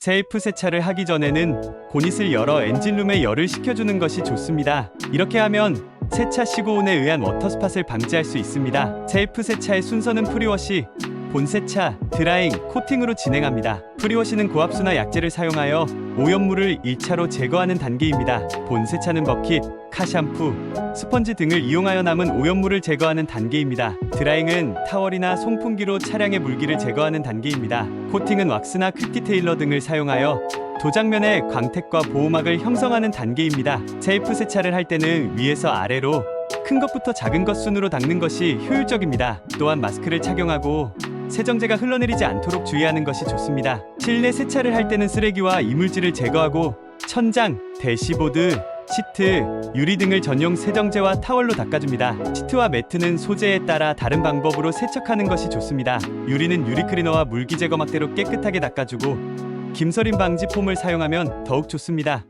세이프 세차를 하기 전에는 고닛을 열어 엔진룸에 열을 식혀주는 것이 좋습니다. 이렇게 하면 세차 시고온에 의한 워터스팟을 방지할 수 있습니다. 세이프 세차의 순서는 프리워시, 본세차, 드라잉, 코팅으로 진행합니다. 프리워시는 고압수나 약재를 사용하여 오염물을 1차로 제거하는 단계입니다. 본세차는 버킷, 카샴푸, 스펀지 등을 이용하여 남은 오염물을 제거하는 단계입니다. 드라잉은 타월이나 송풍기로 차량의 물기를 제거하는 단계입니다. 코팅은 왁스나 퀵 디테일러 등을 사용하여 도장면에 광택과 보호막을 형성하는 단계입니다. 세이프 세차를 할 때는 위에서 아래로 큰 것부터 작은 것 순으로 닦는 것이 효율적입니다. 또한 마스크를 착용하고 세정제가 흘러내리지 않도록 주의하는 것이 좋습니다. 실내 세차를 할 때는 쓰레기와 이물질을 제거하고 천장, 대시보드, 시트, 유리 등을 전용 세정제와 타월로 닦아줍니다. 시트와 매트는 소재에 따라 다른 방법으로 세척하는 것이 좋습니다. 유리는 유리 클리너와 물기 제거 막대로 깨끗하게 닦아주고 김서림 방지 폼을 사용하면 더욱 좋습니다.